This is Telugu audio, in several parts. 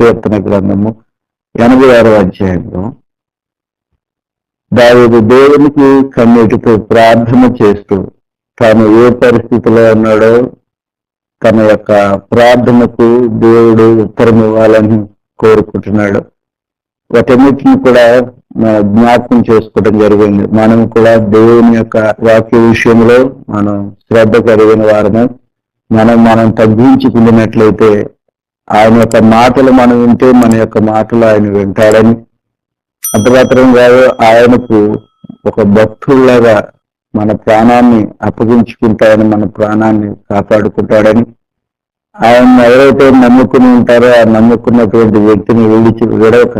కీర్తన గ్రంథము ఎనభై ఆరో అధ్యాయంలో దావేది దేవునికి కన్నీటితో ప్రార్థన చేస్తూ తాను ఏ పరిస్థితిలో ఉన్నాడో తన యొక్క ప్రార్థనకు దేవుడు ఉత్తరం ఇవ్వాలని కోరుకుంటున్నాడు. వాటన్నిటిని కూడా ఆ, జ్ఞాపకం చేసుకోవడం జరిగింది. మనం కూడా దేవుని యొక్క వాక్య విషయంలో మనం శ్రద్ధ కలిగిన వారము. మనం మనం తగ్గించుకున్నట్లయితే ఆయన యొక్క మాటలు మనం వింటే మన యొక్క మాటలు ఆయన వింటాడని. అంతమాత్రం కాదు ఆయనకు ఒక భక్తుల్లాగా మన ప్రాణాన్ని అప్పగించుకుంటాడని మన ప్రాణాన్ని కాపాడుకుంటాడని. ఆయన ఎవరైతే నమ్ముకుని ఉంటారో ఆ నమ్ముకున్నటువంటి వ్యక్తిని విడిచి విడవక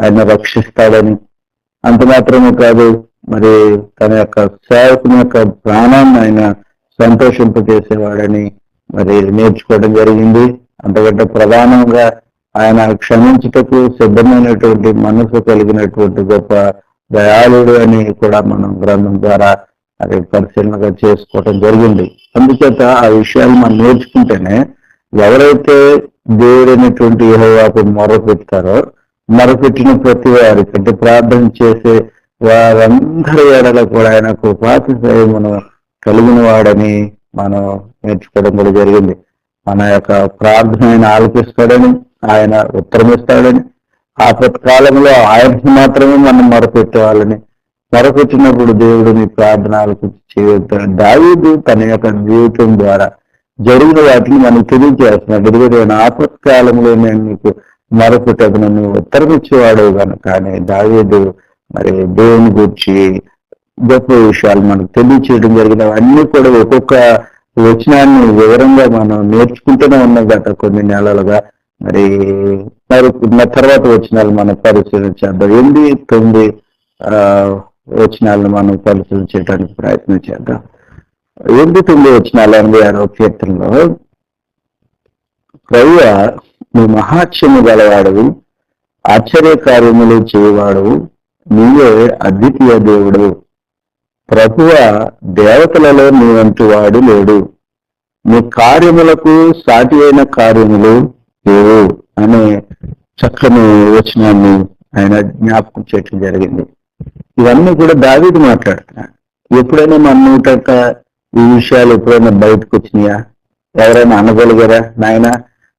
ఆయన రక్షిస్తాడని. అంత మాత్రమే కాదు మరి తన యొక్క సేవకుని యొక్క ప్రాణాన్ని ఆయన సంతోషింపజేసేవాడని మరి నేర్చుకోవడం జరిగింది. అంతకంటే ప్రధానంగా ఆయన క్షమించుటకు సిద్ధమైనటువంటి మనసు కలిగినటువంటి గొప్ప దయాళుడు అని కూడా మనం గ్రంథం ద్వారా అది పరిశీలనగా చేసుకోవటం జరిగింది. అందుచేత ఆ విషయాలు మనం నేర్చుకుంటేనే ఎవరైతే దేవుడైనటువంటి పెట్టారో మొరపెడతారో మొరపెట్టిన ప్రతి వారికి అంటే ప్రార్థన చేసే వారందరి ఏడల కూడా ఆయన కృపాతిశయమును కలిగిన వాడని మనం నేర్చుకోవడం కూడా జరిగింది. మన యొక్క ప్రార్థన ఆయన ఆలపిస్తాడని ఆయన ఉత్తరమిస్తాడని ఆపత్కాలంలో ఆయనకి మాత్రమే మనం మొరపెట్టేవాళ్ళని. మొరపెట్టినప్పుడు దేవుడు నీ ప్రార్థన ఆలకించి చేయగలుగుతాడు దావీదు తన యొక్క జీవితం ద్వారా జరిగిన వాటిని మనకు తెలియజేస్తున్నాడు ఎందుకంటే నేను ఆపత్కాలంలో నేను నీకు మరొకటి నన్ను ఉత్తరమిచ్చేవాడు కనుక కానీ దావీదు మరి దేవుని గురించి గొప్ప విషయాలు మనకు తెలియచేయడం జరిగిన అన్ని కూడా ఒక్కొక్క వచనాన్ని వివరంగా మనం నేర్చుకుంటూనే ఉన్నాం గత కొన్ని నెలలుగా. మరి మరి తర్వాత వచనాలు మనం పరిశీలించేద్దాం ఎనిమిది తొమ్మిది ఆ వచనాలను మనం పరిశీలించడానికి ప్రయత్నం చేద్దాం. ఎనిమిది తొమ్మిది వచనాలు ఎనభై ఆరో కీర్తనలో ప్రవ్వ నీ మహాక్షము గలవాడవు ఆశ్చర్య కార్యములు చేయవాడవు నీవే అద్వితీయ దేవుడు ప్రభువ దేవతలలో నీ వంటి వాడు లేడు. నీ కార్యములకు సాటి అయిన కార్యములు లేవు అనే చక్కని వచనాన్ని ఆయన జ్ఞాపకం చేయటం జరిగింది. ఇవన్నీ కూడా దావీదు మాట్లాడుతున్నాడు. ఎప్పుడైనా మన నూటక ఈ విషయాలు ఎప్పుడైనా బయటకు వచ్చినాయా? ఎవరైనా అనగలిగారా? నాయన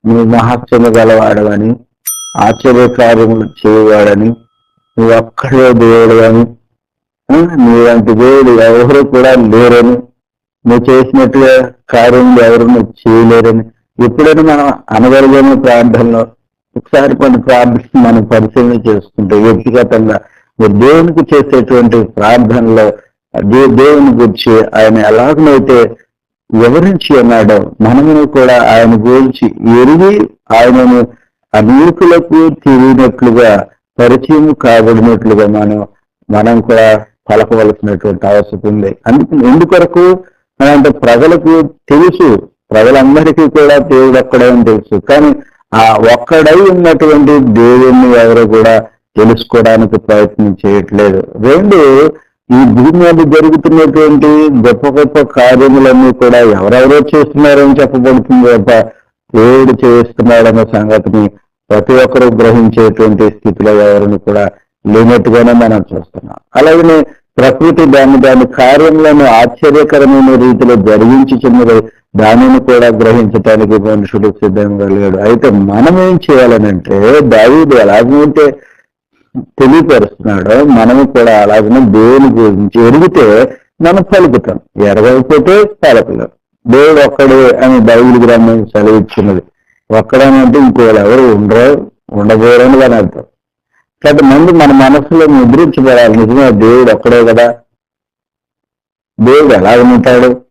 నువ్వు మహాత్మ్య గలవాడవని ఆశ్చర్య కార్యములు చేయవాడని నువ్వు అక్కడే దేవుడు అని నీలాంటి దేవుడు ఎవరు కూడా లేరని నువ్వు చేసినట్టుగా కార్యములు ఎవరు నువ్వు చేయలేరని. ఎప్పుడైనా మనం అనగలిగిన ప్రార్థనలో ఒకసారి కొన్ని ప్రార్థన మనం పరిశీలన చేసుకుంటే వ్యక్తిగతంగా మీరు దేవునికి చేసేటువంటి ప్రార్థనలో దే దేవుని గురించి ఆయన ఎలాగనైతే వివరించి అన్నాడో మనము కూడా ఆయన గురించి ఎరిగి ఆయనను అనేకులకు తెలియనట్లుగా పరిచయం కాబడినట్లుగా మనం మనం కూడా పలకవలసినటువంటి అవసరం ఉంది. అందుకు ఎందుకొరకు అంటే ప్రజలకు తెలుసు ప్రజలందరికీ కూడా దేవుడు ఒక్కడే అని తెలుసు. కానీ ఆ ఒక్కడై ఉన్నటువంటి దేవుణ్ణి ఎవరు కూడా తెలుసుకోవడానికి ప్రయత్నం చేయట్లేదు. రెండు ఈ భూమి మీద జరుగుతున్నటువంటి గొప్ప గొప్ప కార్యములన్నీ కూడా ఎవరెవరో చేస్తున్నారని చెప్పబడుతుంది తప్ప దేవుడు చేస్తున్నాడన్న సంగతిని ప్రతి ఒక్కరూ గ్రహించేటువంటి స్థితిలో ఎవరిని కూడా లేనట్టుగానే మనం చూస్తున్నాం. అలాగనే ప్రకృతి దాని దాని కార్యంలోని ఆశ్చర్యకరమైన రీతిలో జరిగించుచున్నది. దానిని కూడా గ్రహించటానికి మనుషుడు సిద్ధంగా లేడు. అయితే మనం ఏం చేయాలనంటే దావీదు ఎలాగంటే తెలియపరుస్తున్నాడో. మనము కూడా అలాగనే దేవుని గురించి ఎరిగితే మనం పలుకుతాం. ఎరగకపోతే పలకలేం. దేవుడు ఒక్కడే అని బైబిల్ గ్రంథం సెలవిచ్చినది ఒక్కడనంటే ఇంకోళ్ళు ఎవరు ఉండరు ఉండబోరని అని అర్థం. కాబట్టి ముందు మన మనసులో ముద్రించబడాలి. నిజమే దేవుడు ఒక్కడే కదా. దేవుడు ఎలా ఉంటాడు?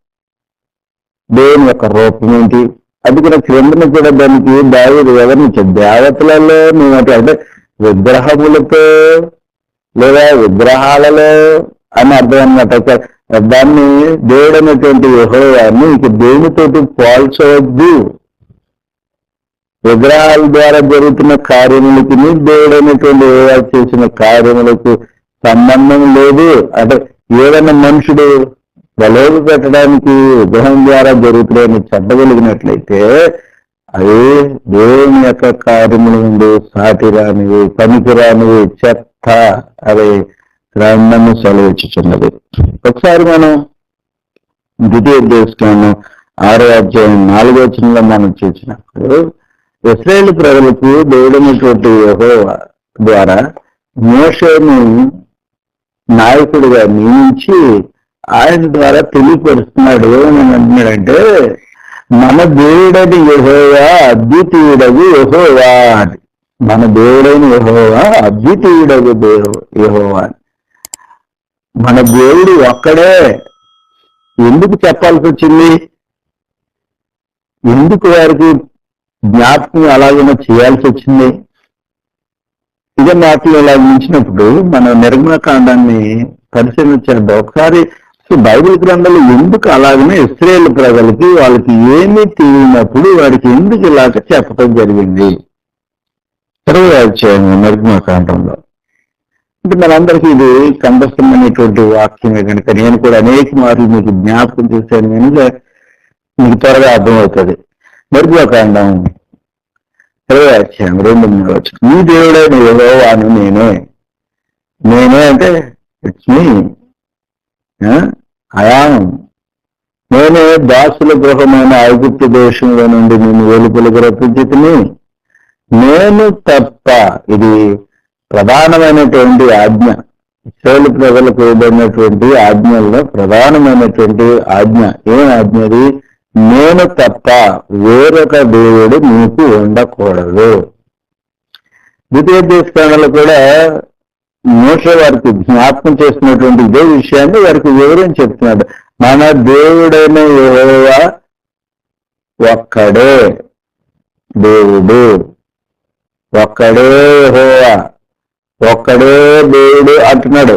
దేవుని యొక్క రూపం ఏంటి? అది కూడా క్రిందన కూడా దానికి దావుడు వివరించాడు. దేవతలలో నువ్వు అంటే విగ్రహములతో లేదా విగ్రహాలలో అని అర్థం అన్నట్టు దాన్ని దేవుడు అనేటువంటి యెహోవాని ఇక దేవునితోటి పోల్చవద్దు. విగ్రహాల ద్వారా జరుగుతున్న కార్యములకి దేవుడైనటువంటి అనేటువంటి చేసిన కార్యములకు సంబంధం లేదు. అంటే ఏదైనా మనుషుడు వెలవు పెట్టడానికి విగ్రహం ద్వారా జరుగుతున్నాయని చెప్పగలిగినట్లయితే అదే దేవుని యొక్క కార్యములు నుండి సాటి రానివి పనికి రానివి చెత్త అవి గ్రంథము సెలవిచ్చుచున్నది. ఒకసారి మనం ద్వితీయ దేశంలో ఆరో అధ్యాయం నాలుగో వచనంలో మనం చూసినప్పుడు ఇస్రాయేల్ ప్రజలకు దేవుడైనటువంటి యెహోవా ద్వారా మోషను నాయకుడిగా నియమించి ఆయన ద్వారా తెలియపరుస్తున్నాడు ఏమని అంటున్నాడంటే మన దేవుడని యహోవా అద్వితీయుడగు యహోవా అని. మన దేవుడైన యహోవా అద్వితీయుడగు దేవు యెహోవా అని. మన దేవుడు ఒక్కడే. ఎందుకు చెప్పాల్సి వచ్చింది? ఎందుకు వారికి జ్ఞాపకం అలాగైనా చేయాల్సి వచ్చింది. ఇదే మాటలు ఇలా ఉంచినప్పుడు మన మనం నిర్మకాండాన్ని పరిశీలించాడు ఒకసారి బైబిల్ గ్రంథాలు ఎందుకు అలాగనే ఇస్రాయేల్ ప్రజలకి వాళ్ళకి ఏమీ తెలియనప్పుడు వాడికి ఎందుకు ఇలాగ చెప్పడం జరిగింది? ఇరవై అధ్యాయం నిర్మకాండంలో అంటే మనందరికీ ఇది కంఠస్థమైనటువంటి వాక్యమే కనుక నేను కూడా అనేక మార్లు మీకు జ్ఞాపకం చేశాను కనుక మీకు త్వరగా అర్థమవుతుంది. మరుగుకాండం ఇరవై అధ్యాయం రెండు మూడు వచ్చి నీ దేవుడైన యెహోవాను నేనే. నేనే అంటే ఇట్స్ మీ అయాం నేనే దాసుల గృహమైన ఐగుప్తు దేశంలో నుండి నేను వెలుపులకు రప్పించుకుని నేను తప్ప ఇది ప్రధానమైనటువంటి ఆజ్ఞ. ఇస్రాయేల్ ప్రజలకు ఇవ్వబడినటువంటి ఆజ్ఞల్లో ప్రధానమైనటువంటి ఆజ్ఞ. ఏం ఆజ్ఞ అది నేను తప్ప వేరొక దేవుడు మీకు ఉండకూడదు. ద్వితీయ దేశకాలలో కూడా మూష వారికి జ్ఞాపకం చేస్తున్నటువంటి ఇదే విషయాన్ని వారికి వివరం చెప్తున్నాడు. మన దేవుడైన యెహోవా ఒక్కడే దేవుడు. ఒక్కడే హోవా ఒక్కడే దేవుడు అంటున్నాడు.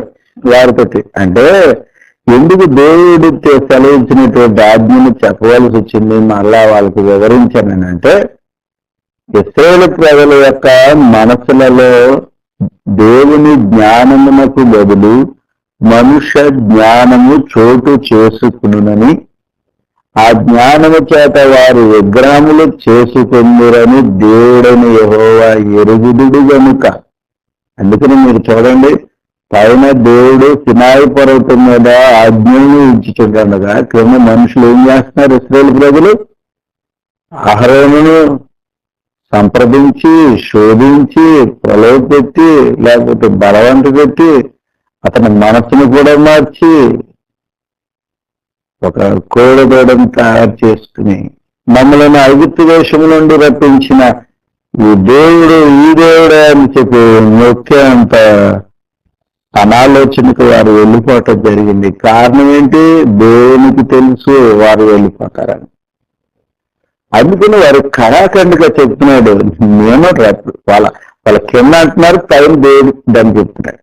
వారితోటి. అంటే ఎందుకు దేవుడు సెలవించినటువంటి ఆజ్ఞను చెప్పవలసి వచ్చింది? మళ్ళా వాళ్ళకి వివరించానంటే ఇస్రాయేల్ ప్రజల యొక్క మనసులలో దేవుని జ్ఞానమునకు బదులు మనుష్య జ్ఞానము చోటు చేసుకునునని ఆ జ్ఞానము చేత వారు విగ్రహములు చేసుకుందురని దేవుడని యహోవా ఎరుగుదుడు గనుక. అందుకని మీరు చూడండి పైన దేవుడు సినాయి పర్వతం మీద ఆజ్ఞలు ఇచ్చుచుండగా క్రింద మనుషులు ఏం చేస్తున్నారు ఇస్రాయేల్ ప్రజలు? ఆహారమును సంప్రదించి శోధించి ప్రలోభపెట్టి లేకపోతే బలవంత పెట్టి అతని మనసును కూడా మార్చి ఒక కోడదోడను తయారు చేసుకుని మమ్మల్ని ఐగుప్తు దేశం నుండి రప్పించిన ఈ దేవుడు ఈ దేవుడే అని చెప్పి నొక్కే అంత అనాలోచనకు వారు వెళ్ళిపోవటం జరిగింది. కారణం ఏంటి? దేవునికి తెలుసు? వారు వెళ్ళిపోతారని. అందుకని వారు కళాఖండిగా చెప్తున్నాడు. నేను వాళ్ళ వాళ్ళ కింద అంటున్నారు పైన దేవుడు దాన్ని చెప్తున్నాడు.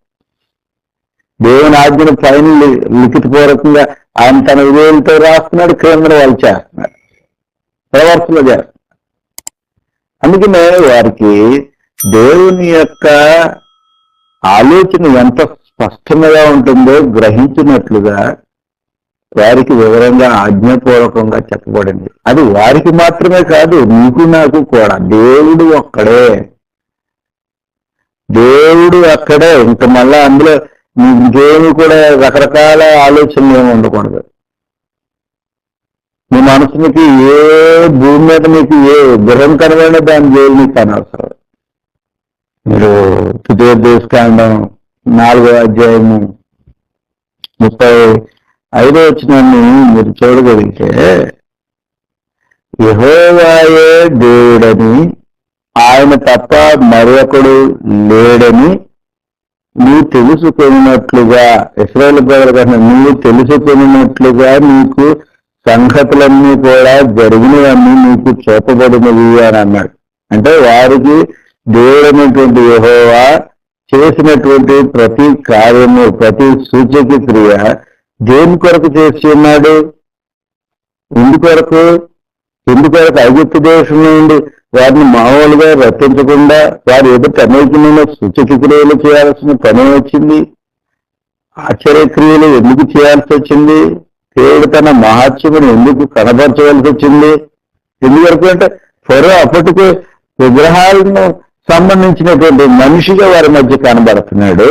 దేవుని ఆజ్ఞను పైన లి- లిఖితపూర్వకంగా ఆయన తన విధేయులతో రాస్తున్నాడు క్రింద వాళ్ళు చేస్తున్నారు. ప్రవర్తన చేస్తున్నారు. అందుకనే వారికి దేవుని యొక్క ఆలోచన ఎంత స్పష్టంగా ఉంటుందో గ్రహించినట్లుగా వారికి వివరంగా ఆజ్ఞాపూర్వకంగా చెప్పబడింది. అది వారికి మాత్రమే కాదు నీకు నాకు కూడా. దేవుడు ఒక్కడే. దేవుడు అక్కడే ఇంక మళ్ళా అందులో ఇంకేమి కూడా రకరకాల ఆలోచనలు ఏమి ఉండకూడదు. నీ మనసునికి ఏ భూమి మీద నీకు ఏ గృహం కనబడిన దాని దేవుడు నీకు అనవసరం. మీరు తృతీయోపదేశకాండం నాలుగో అధ్యాయము ముప్పై ఐదో వచ్చినాన్ని మీరు చూడగలిగితే యహోవాయే దేవుడని ఆయన తప్ప మరొకడు లేడని నువ్వు తెలుసుకున్నట్లుగా ఇస్రాయల్ ప్రజల కన్నా నువ్వు తెలుసుకున్నట్లుగా నీకు సంగతులన్నీ కూడా జరిగినవన్నీ నీకు చూపబడినవి అని అన్నాడు. అంటే వారికి దేవుడైనటువంటి యహోవా చేసినటువంటి ప్రతి కార్యము ప్రతి సూచక క్రియ దేని కొరకు చేసి ఉన్నాడు? ఎందుకొరకు? ఎందుకొరకు ఐగుప్తు దేశం నుండి వారిని మామూలుగా రచించకుండా వారి ఎదుట అనేకమైన సూచక క్రియలు చేయాల్సిన పని వచ్చింది? ఆశ్చర్యక్రియలు ఎందుకు చేయాల్సి వచ్చింది? దేవుడు తన మహాత్యమును ఎందుకు కనబరచవలసి వచ్చింది? ఎందువరకు అంటే ఫరో అప్పటికే విగ్రహాలను సంబంధించినటువంటి మనిషిగా వారి మధ్య కనబడుతున్నాడు.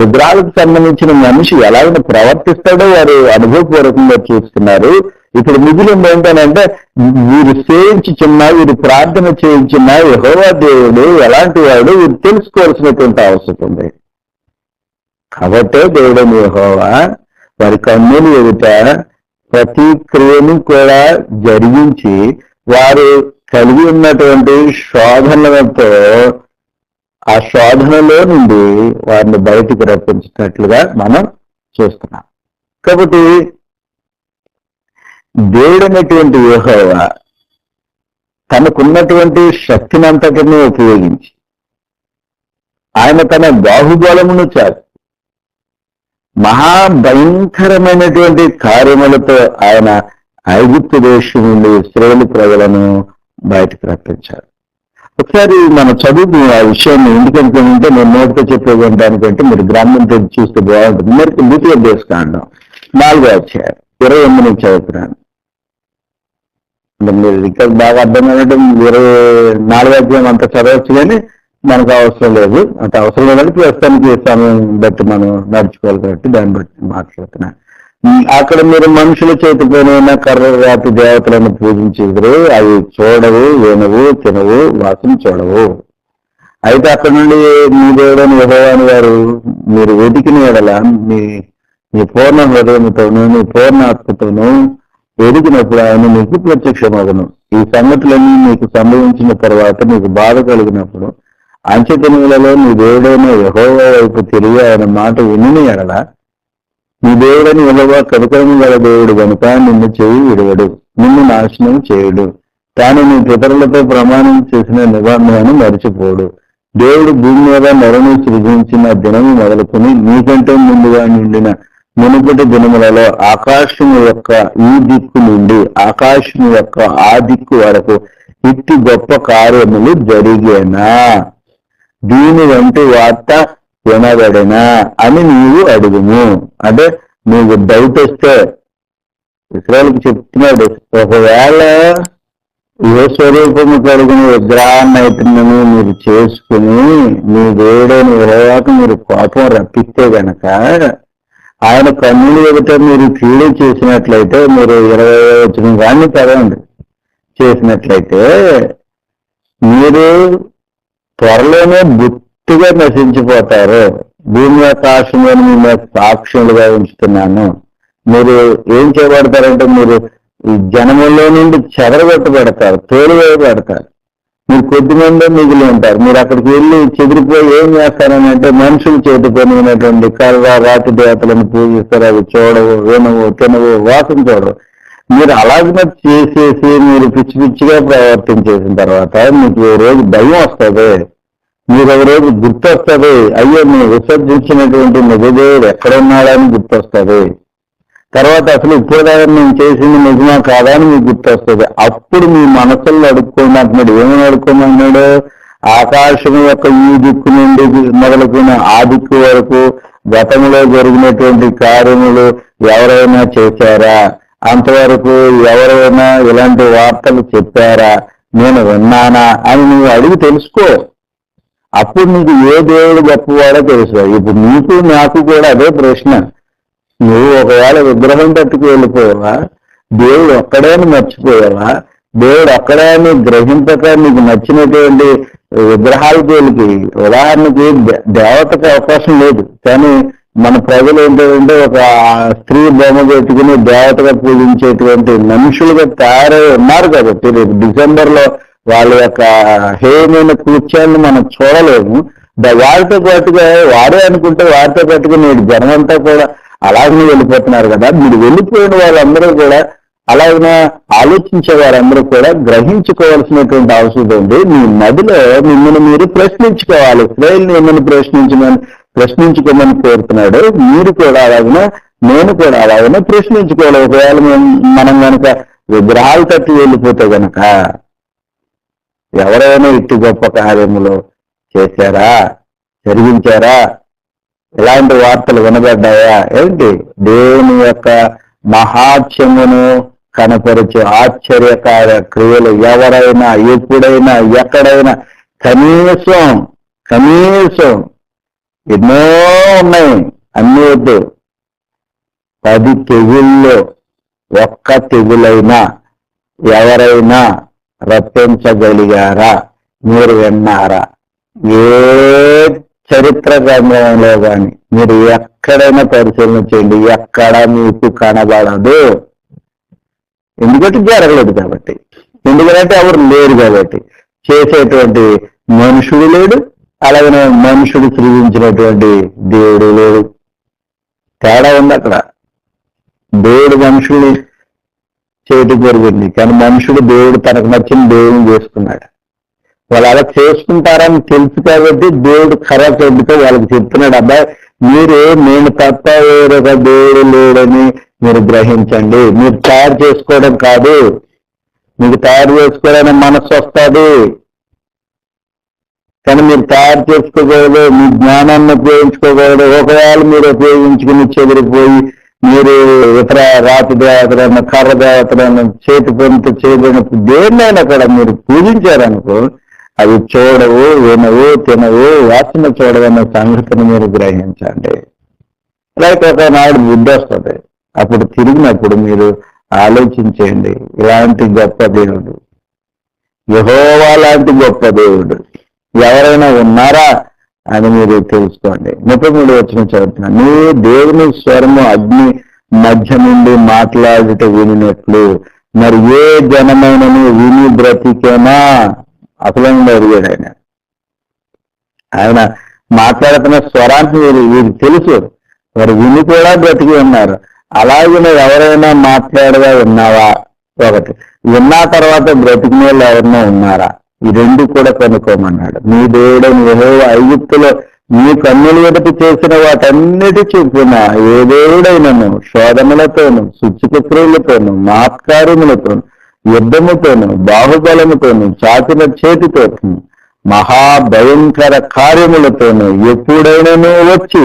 రుద్రాలకు సంబంధించిన మనిషి ఎలాగ ప్రవర్తిస్తాడో వారు అనుభవపూర్వకంగా చూస్తున్నారు. ఇప్పుడు మిగిలింది ఏంటంటే వీరు సేవించుచున్నా వీరు ప్రార్థన చేయించిన యహోవా దేవుడు ఎలాంటి వాడు వీరు తెలుసుకోవాల్సినటువంటి అవసరం ఉంది. కాబట్టే దేవుడు యహోవా వారి కన్నులు ఎదుట ప్రతి క్రియను కూడా జరిగించి వారు కలిగి ఉన్నటువంటి శోధనలతో ఆ శోధనలో నుండి వారిని బయటికి రప్పించినట్లుగా మనం చూస్తున్నాం. కాబట్టి దేవుడైనటువంటి యోహోవా తనకున్నటువంటి శక్తిని అంతటినీ ఉపయోగించి ఆయన తన బాహుబలమును చాచి మహాభయంకరమైనటువంటి కార్యములతో ఆయన ఐగుప్తు దేశం నుండి ఇస్రాయేల్ ప్రజలను బయటకు రప్పించారు. ఒకసారి మన చదువు ఆ విషయాన్ని ఎందుకంటే ఉంటే నేను నోటితో చెప్పేది దానికంటే మీరు గ్రామం తెచ్చి చూస్తే బాగుంటుంది. మీరు ద్వితీయ దేశకాండం నాలుగో అధ్యాయం ఇరవై ఎనిమిది నుంచి చదువుతున్నాను మీరు ఇక్కడ బాగా అర్థం అర్థమైనట్టు ఇరవై నాలుగో అధ్యాయం అంత చదవచ్చు కానీ మనకు అవసరం లేదు. అంత అవసరం లేదంటే ప్రస్తుతానికి సమయం బట్టి మనం నడుచుకోవాలి కాబట్టి దాన్ని బట్టి మాట్లాడుతున్నాను. అక్కడ మీరు మనుషుల చేతిపోయిన కర్ర రాతి దేవతలను పూజించేదురు అవి చూడవు వినవు తినవు వాసన చూడవు. అయితే అక్కడ నుండి మీ దేవుడని యెహోవాని వారు మీరు వెతికిన ఎడల మీ మీ పూర్ణ హృదయంతోను మీ పూర్ణ ఆత్మతోను వెతికినప్పుడు ఆయన మీకు ప్రత్యక్షమగను. ఈ సంగతులన్నీ మీకు సంభవించిన తర్వాత మీకు బాధ కలిగినప్పుడు అంచెతనులలో నీ దేవుడైన యహోవ వైపు తిరిగి ఆయన మాట విని ఎడల నీ దేవుడని విలువ కనుకరము గల దేవుడు కనుక నిన్ను చేయి విడవడు నిన్ను నాశనం చేయడు. తాను నీ పితరులతో ప్రమాణం చేసిన నిబంధనను మరిచిపోడు. దేవుడు భూమి మీద నరుని సృజించిన దినము మొదలుకొని నీకంటే ముందుగా నిండిన మునుపటి దినములలో ఆకాశము యొక్క ఈ దిక్కు నుండి ఆకాశము యొక్క ఆ దిక్కు వరకు ఇట్టి గొప్ప కార్యములు జరిగేనా? దీని వంటి వార్త వినబడినా అని నీవు అడుగుము. అంటే నీకు డౌట్ వస్తే ఇస్రాయల్కి చెప్తున్నాడు ఒకవేళ ఏ స్వరూపము కలిగిన విగ్రహాన్ని మీరు చేసుకుని మీ దేవుడైన విరవాక మీరు కోపం రప్పిస్తే గనక ఆయన కన్నులు ఎదుట మీరు కీడు చేసినట్లయితే మీరు ఇరవై వచ్చిన కానీ చదవండి. చేసినట్లయితే మీరు త్వరలోనే పూర్తిగా నశించిపోతారు. భూమి ఆకాశంలో మీ మీద సాక్ష్యులుగా ఉంచుతున్నాను. మీరు ఏం చేయబడతారంటే మీరు ఈ జనములో నుండి చెదరగొట్టబడతారు తోలువేయబడతారు. మీరు కొద్ది మంది మిగిలి ఉంటారు. మీరు అక్కడికి వెళ్ళి చెదిరిపోయి ఏం చేస్తారని అంటే మనుషులు చేతి పొందినటువంటి కర్ర రాతి దేవతలను పూజిస్తారు. అవి చూడవు వినవు తినవు వాసన చూడవు. మీరు అలాగే చేసేసి మీరు పిచ్చి పిచ్చిగా ప్రవర్తించేసిన తర్వాత మీకు ఓ రోజు భయం వస్తుంది. మీరు ఒక రోజు గుర్తొస్తుంది అయ్యో నేను విసర్జించినటువంటి నిజదేవుడు ఎక్కడున్నాడని గుర్తొస్తుంది. తర్వాత అసలు ఇప్పటిదాకా నేను చేసింది నిజమా కాదా అని మీకు గుర్తొస్తుంది. అప్పుడు మీ మనసుల్లో అడుక్కోండి అంటున్నాడు. ఏమని అడుక్కోమంటున్నాడు? ఆకాశం యొక్క ఈ దిక్కు నుండి మొదలుకున్న ఆ దిక్కు వరకు గతంలో జరిగినటువంటి కార్యములు ఎవరైనా చేశారా? అంతవరకు ఎవరైనా ఇలాంటి వార్తలు చెప్పారా? నేను విన్నానా అని నువ్వు అడిగి తెలుసుకో. అప్పుడు నీకు ఏ దేవుడు గొప్పవాడో తెలుసు. ఇప్పుడు నీకు నాకు కూడా అదే ప్రశ్న. నువ్వు ఒకవేళ విగ్రహం పట్టుకు వెళ్ళిపోయావా? దేవుడు ఒక్కడేని మర్చిపోయావా? దేవుడు ఒక్కడే అని గ్రహింపక నీకు నచ్చినటువంటి విగ్రహాల జోలికి ఉదాహరణకి దేవతకు అవకాశం లేదు. కానీ మన ప్రజలు ఏంటంటే ఒక స్త్రీ బొమ్మ పెట్టుకుని దేవతగా పూజించేటువంటి మనుషులుగా తయారై ఉన్నారు కాబట్టి రేపు డిసెంబర్లో వాళ్ళ యొక్క హేయమైన కృత్యాన్ని మనం చూడలేము. వారితో పాటుగా వాడే అనుకుంటే వారితో పాటుగా నేడు జనమంతా కూడా అలాగనే వెళ్ళిపోతున్నారు కదా. మీరు వెళ్ళిపోయిన వాళ్ళందరూ కూడా అలాగనే ఆలోచించే వారందరూ కూడా గ్రహించుకోవాల్సినటువంటి అవసరం ఉంది. మీ నదిలో మిమ్మల్ని మీరు ప్రశ్నించుకోవాలి. ఇస్రాయల్ని మిమ్మల్ని ప్రశ్నించమని ప్రశ్నించుకోమని కోరుతున్నాడు. మీరు కూడా అలాగనే నేను కూడా అలాగనే ప్రశ్నించుకోవాలి. ఒకవేళ మేము- మనం కనుక విగ్రహాలు తట్టి వెళ్ళిపోతే గనక ఎవరైనా ఇట్టి గొప్ప కార్యములు చేశారా? జరిగించారా? ఇలాంటి వార్తలు వినబడ్డాయా? ఏంటి? దేవుని యొక్క మహాత్యమును కనపరిచే ఆశ్చర్యకార క్రియలు ఎవరైనా ఎప్పుడైనా ఎక్కడైనా కనీసం కనీసం ఎన్నో ఉన్నాయి. అన్ని వద్దు. పది తెగుల్లో ఒక్క తెగులైనా ఎవరైనా రప్పించగలిగారా? మీరు విన్నారా? ఏ చరిత్ర గ్రంథంలో కానీ మీరు ఎక్కడైనా పరిశీలన చేయండి. ఎక్కడ మీకు కనబడదు. ఎందుకంటే జరగలేదు కాబట్టి. ఎందుకంటే ఎవరు లేరు కాబట్టి. చేసేటువంటి మనుషుడు లేడు. అలాగనే మనుషుడు సృజించినటువంటి దేవుడు లేడు. తేడా ఉంది అక్కడ. దేవుడు మనుషుల్ని చేయటం జరిగింది కానీ మనుషుడు దేవుడు తనకు నచ్చిన దేవుని చేసుకున్నాడు. వాళ్ళు అలా చేసుకుంటారని తెలుసు కాబట్టి దేవుడు ఖరాబ్ చెబుతూ వాళ్ళకి చెప్తున్నాడు అబ్బాయి మీరు నేను తప్ప వేరొక దేవుడు లేడని మీరు గ్రహించండి. మీరు తయారు చేసుకోవడం కాదు. మీకు తయారు చేసుకోవడానికి మనస్సు వస్తుంది. కానీ మీరు తయారు చేసుకోకూడదు మీ జ్ఞానాన్ని ఉపయోగించుకోకూడదు. ఒకవేళ మీరు ఉపయోగించుకుని చెదిరిపోయి మీరు ఇతర రాతి దేవతలను కర్ర దేవతలను చేతి పనితో చేయబడినప్పుడు దేన్నైనా కూడా మీరు పూజించారనుకో అవి చూడవు వినవు తినవు వాసన చూడవన్న సంగతిని మీరు గ్రహించండి. లేకపోతే ఒక నాడు బుద్ధి వస్తుంది. అప్పుడు తిరిగినప్పుడు మీరు ఆలోచించేయండి. ఇలాంటి గొప్ప దేవుడు. యహోవా లాంటి గొప్ప దేవుడు. ఎవరైనా ఉన్నారా? అని మీరు తెలుసుకోండి. ముప్పై మూడు వచ్చిన చదువుతున్నా నీ దేవుని స్వరము అగ్ని మధ్య నుండి మాట్లాడుట వినినట్లు. మరి ఏ జనమైనను విని బ్రతికేనా? అసలు అడిగాడు ఆయన. ఆయన మాట్లాడుతున్న స్వరాన్ని వీరు వీరికి తెలుసు. మరి విని కూడా బ్రతికి ఉన్నారు. అలాగే నువ్వు ఎవరైనా మాట్లాడగా విన్నావా? ఒకటి. విన్నా తర్వాత బ్రతికిన వాళ్ళు ఎవరైనా ఉన్నారా? ఈ రెండు కూడా కనుక్కోమన్నాడు. మీ దేవుడని ఏదో ఐగుప్తులో మీ కన్నులు ఎదుటి చేసిన వాటన్నిటి చూపిన ఏ దేవుడైనను శోధనలతోను సూచిక మాత్కార్యములతోను యుద్ధముతోను బాహుబలముతోను చాచిన చేతితోను మహాభయంకర కార్యములతోను ఎప్పుడైనాను వచ్చి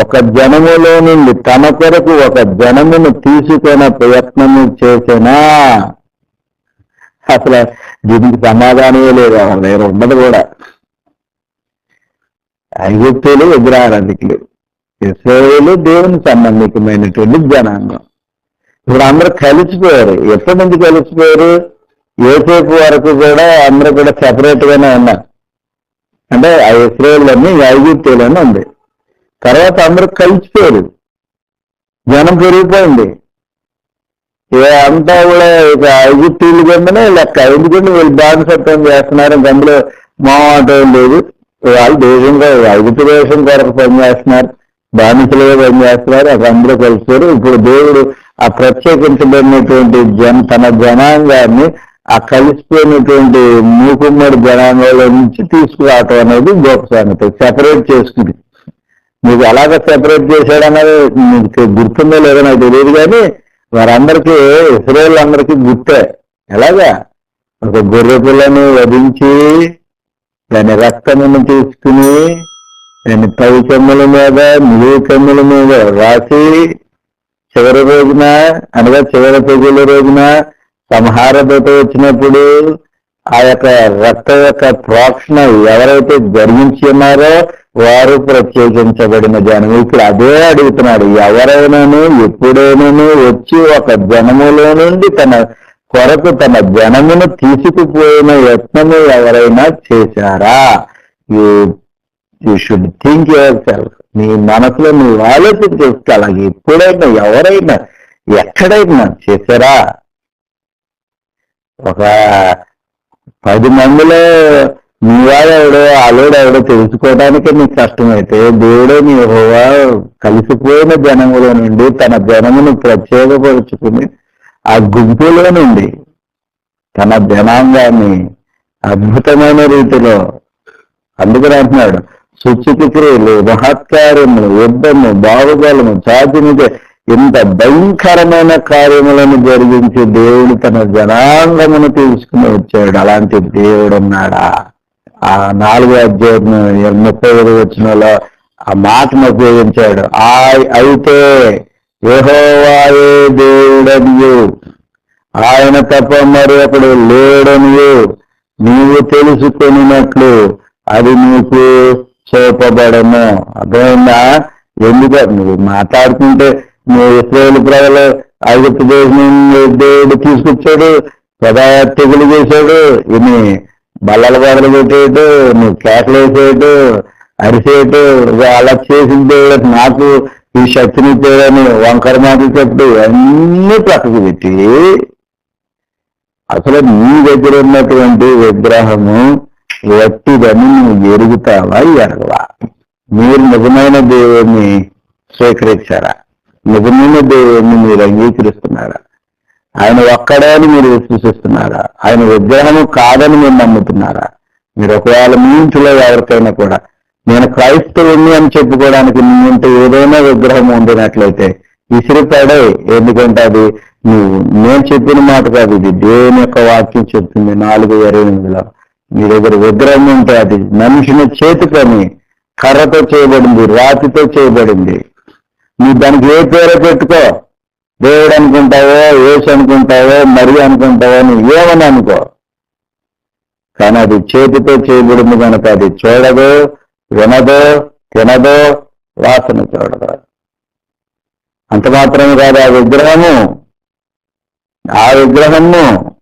ఒక జనములో నుండి తన కొరకు ఒక జనమును తీసుకునే ప్రయత్నము చేసినా? అసలు దీనికి సమాధానమే లేదు. అసలు నేను ఉండదు కూడా. ఐగుప్తులు విగ్రహారాధికులు ఇస్రాయేలు దేవుని సంబంధికమైనటువంటి జనాంగం. ఇప్పుడు అందరూ కలిసిపోయారు. ఎప్పటి నుంచి కలిసిపోయారు? ఏసేపు వరకు కూడా అందరూ కూడా సెపరేట్ గానే ఉన్నారు. అంటే ఆ ఇస్రాయేల్లోని ఐగుప్తులోనే ఉంది. తర్వాత అందరూ కలిసిపోయారు. జనం పెరిగిపోయింది. అంతా కూడా ఇక ఐగుప్తీయులు కిందనే లెక్క. ఎందుకంటే వీళ్ళు బానిసత్వం చేస్తున్నారు. అందులో మాటం లేదు. వాళ్ళు దేశంగా ఐగుప్తు దేశం కొరకు పనిచేస్తున్నారు బానిసలుగా పనిచేస్తున్నారు అక్కడ అందరూ కలుస్తారు ఇప్పుడు దేవుడు ఆ ప్రత్యేకించబడినటువంటి జన తన జనాంగాన్ని ఆ కలిసిపోయినటువంటి మూకుమ్మడి జనాంగంలో నుంచి తీసుకురావటం అనేది గొప్ప సంగతి. సెపరేట్ చేసుకుంది. మీకు ఎలాగ సెపరేట్ చేశాడన్నది మీకు గుర్తుందో లేదో నాకు తెలియదు కానీ వారందరికీ ఇస్రాయేల్ అందరికీ గుర్తే. ఎలాగా? ఒక గొర్రె పిల్లని వధించి దాని రక్తమును తీసుకుని దాని పై కమ్ముల మీద నిలువు కమ్ముల మీద రాసి చివరి రోజున అనగా చివరి తెగుల రోజున సంహార దూత వచ్చినప్పుడు ఆ యొక్క రక్త యొక్క ప్రోక్షణ ఎవరైతే జరిగించి ఉన్నారో వారు ప్రత్యేకించబడిన జనము. ఇప్పుడు అదే అడుగుతున్నాడు ఎవరైనాను ఎప్పుడైనాను వచ్చి ఒక జనములో నుండి తన కొరకు తన జనమును తీసుకుపోయిన యత్నము ఎవరైనా చేశారా? యూ షుడ్ థింక్ యువర్ నీ మనసులో నువ్వు ఆలోచన చేస్తే అలాగే ఎప్పుడైనా ఎవరైనా ఎక్కడైనా చేశారా? ఒక పది మందిలో నీవాడు ఎవడో ఆలోడు ఎవడో తెలుసుకోవడానికి నీకు కష్టమైతే దేవుడే నీ హోవా కలిసిపోయిన జనములో నుండి తన జనమును ప్రత్యేకపరుచుకుని ఆ గుంపులో నుండి తన జనాంగాన్ని అద్భుతమైన రీతిలో అందుకని అంటున్నాడు సుచితి క్రియలు మహత్కార్యములు యుద్ధము బాహుబలము చాచినిదే ఇంత భయంకరమైన కార్యములను జరిగించి దేవుడు తన జనాంగమును తీసుకుని వచ్చాడు. అలాంటి దేవుడు ఉన్నాడా ఆ నాలుగో అధ్యాయం ముప్పై ఐదు వచ్చినలో ఆ మాటను ఉపయోగించాడు. ఆ అయితే యహోవాయే దేవుడనియు. ఆయన తప్ప మరి అప్పుడు లేడని నీవు తెలుసుకొనినట్లు అది నీకు చూపబడము. అర్థమైందా? ఎందుకు? నువ్వు మాట్లాడుకుంటే నువ్వు ఇస్రాయేల్ ప్రజలు ఐగుప్తు దేశం దేవుడు తీసుకొచ్చాడు కదా తెగులు చేశాడు. ఇని బల్లల బదలు పెట్టేయడు నువ్వు కేకలు వేసేయడు అరిసేయడు అలా చేసిన నాకు ఈ శక్తిని తేడని వంకర మాటలు చెప్పి అన్నీ పక్కకు పెట్టి అసలు నీ దగ్గర ఉన్నటువంటి విగ్రహము వట్టిదని నువ్వు ఎరుగుతావా ఎరగవా? మీరు నిజమైన దేవుణ్ణి స్వీకరించారా? నిజమైన దేవుణ్ణి మీరు అంగీకరిస్తున్నారా? ఆయన ఒక్కడే అని మీరు విశ్వసిస్తున్నారా? ఆయన విగ్రహము కాదని మీరు నమ్ముతున్నారా? మీరు ఒకవేళ మీ ఇంట్లో ఎవరికైనా కూడా నేను క్రైస్తవుని అని చెప్పుకోవడానికి నీ ఏదైనా విగ్రహం ఉండినట్లయితే విసిరిపడే ఎందుకంటే అది నువ్వు నేను చెప్పిన మాట కాదు ఇది దేవుని యొక్క వాక్యం చెప్తుంది నాలుగు ఇరవై ఎనిమిదిలో. మీ దగ్గర విగ్రహం ఉంటే అది మనిషిని చేతి పని కర్రతో చేయబడింది రాతితో చేయబడింది. నువ్వు దానికి ఏ పేరు పెట్టుకో? దేవుడు అనుకుంటావో ఏసు అనుకుంటావో మరి అనుకుంటావో అని ఏమని అనుకో. కానీ అది చేతితో చేయబడింది కనుక అది చూడదు వినదు తినదు వాసన చూడదు. అంత మాత్రమే కాదు ఆ విగ్రహము ఆ విగ్రహము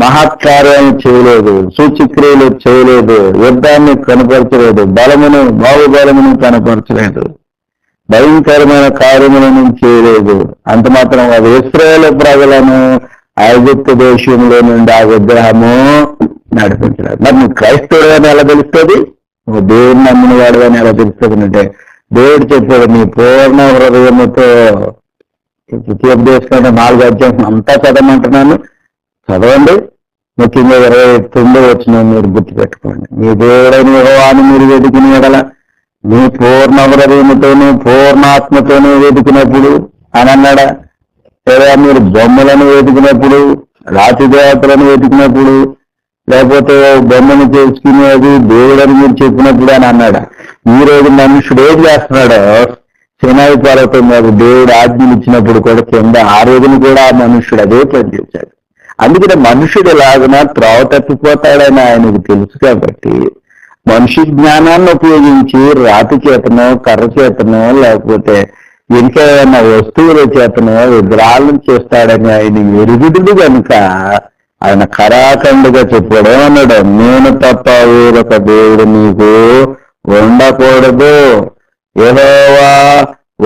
మహత్కార్యాన్ని చేయలేదు సూచిక్రియలు చేయలేదు యుద్ధాన్ని కనపరచలేదు బలమును బాహుబలమును కనపరచలేదు. భయంకరమైన కార్యములను చేయలేదు అంత మాత్రం అది ఇస్రాయేల్ ప్రజలను ఐగుప్తు దేశంలో నుండి ఆ విగ్రహము నడిపించలేదు మరి నువ్వు క్రైస్తవుడు అని ఎలా తెలుస్తుంది? నువ్వు దేవుని నమ్మిన వాడు అని ఎలా తెలుస్తుంది అంటే దేవుడు చెప్పాడు నీ పూర్ణ హృదయముతో ద్వితీయోపదేశం నాలుగు అధ్యాయం అంతా చదవమంటున్నాను. చదవండి. ముఖ్యంగా ఇరవై తొమ్మిది వచ్చిన మీరు గుర్తుపెట్టుకోండి. మీ దేవుడైన యెహోవాను మీరు వెతికిన ఎడల నీ పూర్ణ హృదయముతోనూ పూర్ణాత్మతోనూ వెతికినప్పుడు అని అన్నాడా? లేదా మీరు బొమ్మలను వెతికినప్పుడు రాతి దేవతలను వెతికినప్పుడు లేకపోతే బొమ్మను చేసుకునేది దేవుడని మీరు చెప్పినప్పుడు అని అన్నాడా? ఈ రోజు మనుషుడు ఏం చేస్తున్నాడో సినాయి పర్వతం మీద దేవుడు ఆజ్ఞలు ఇచ్చినప్పుడు కూడా కింద ఆ రోజున కూడా ఆ మనుషుడు అదే పనిచేశాడు అందుకనే మనుషుడు ఎలాగున త్రోవ తప్పిపోతాడని ఆయనకు తెలుసు కాబట్టి మనిషి జ్ఞానాన్ని ఉపయోగించి రాతి చేతనో కర్ర చేతనో లేకపోతే ఇంకా ఏమైనా వస్తువుల చేతనో విగ్రహాలను చేస్తాడని ఆయన ఎరుగుడు కనుక ఆయన కరాఖండుగా చెప్పాడు. అన్నాడు నేను తప్ప వేరొక దేవుడు నీకు ఉండకూడదు. ఏదోవా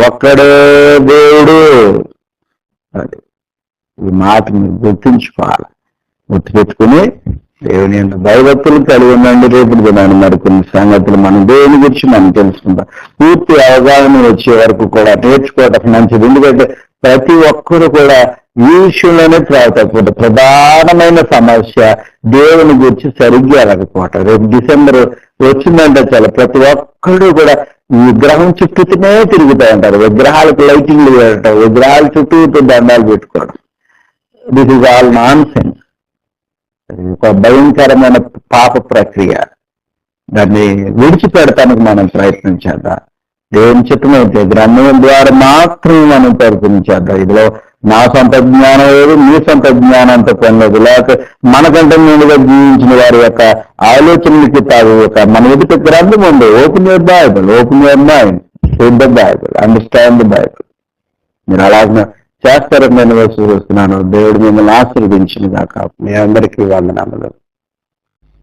ఒక్కడే దేవుడు. ఈ మాటని మీరు గుర్తుపెట్టుకుని దేవుని యొక్క భయభక్తులు కలిగి ఉండండి రేపు దినాన్ని మరికొన్ని సంగతులు మనం దేవుని గురించి మనం తెలుసుకుందాం. పూర్తి అవగాహన వచ్చే వరకు కూడా నేర్చుకోవటం మంచిది. ఎందుకంటే ప్రతి ఒక్కరు కూడా ఈ విషయంలోనే తప్పదు ప్రధానమైన సమస్య దేవుని గురించి సరిగ్గా ఎరగకపోవటం రేపు డిసెంబర్ వచ్చిందంటే చాలా ప్రతి ఒక్కరు కూడా విగ్రహం చుట్టూతోనే తిరుగుతూ ఉంటారు. విగ్రహాలకు లైటింగ్లు వేయటం విగ్రహాల చుట్టూ దండాలు పెట్టుకోవడం this is all nonsense ఒక భయంకరమైన పాప ప్రక్రియ. దాన్ని విడిచిపెడటానికి మనం ప్రయత్నం చేద్దాం. దేవుని చిత్తమైతే గ్రంథం ద్వారా మాత్రమే మనం ప్రయత్నించేద్దాం ఇదిలో నా సొంత జ్ఞానం లేదు నీ సొంత జ్ఞానంతో పొందదు. లేక మనకంటే ముందుగా జీవించిన వారి యొక్క ఆలోచనలకి తాగు యొక్క మన ఎదుట గ్రంథం ఉంది. Open your Bible open your mind read the Bible understand the Bible మీరు అలాగే చేస్తారని నేను చూస్తున్నాను దేవుడు మిమ్మల్ని ఆశీర్వదించిన కాక మీ అందరికీ వందనాలు.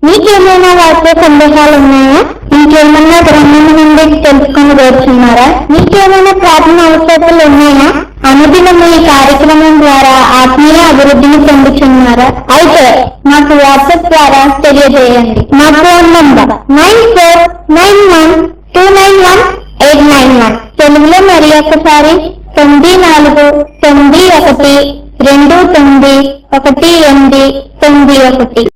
మీకేమైనా వాక్య సందేహాలు ఉన్నాయా మీకేమైనా గ్రంథం నుండి తెలుసుకొని కోరుచున్నారా మీకేమైనా ప్రార్థన అవసరాలు ఉన్నాయా? అనుదినము ఈ కార్యక్రమం ద్వారా ఆత్మీయ అభివృద్ధిని పొందుచున్నారా? అయితే మాకు వాట్సాప్ ద్వారా తెలియజేయండి. మా phone number nine four nine one two nine one eight nine one. తెలుగులో మరి ఒకసారి తొమ్మిది నాలుగు తొమ్మిది ఒకటి రెండు తొమ్మిది ఒకటి ఎనిమిది తొమ్మిది ఒకటి.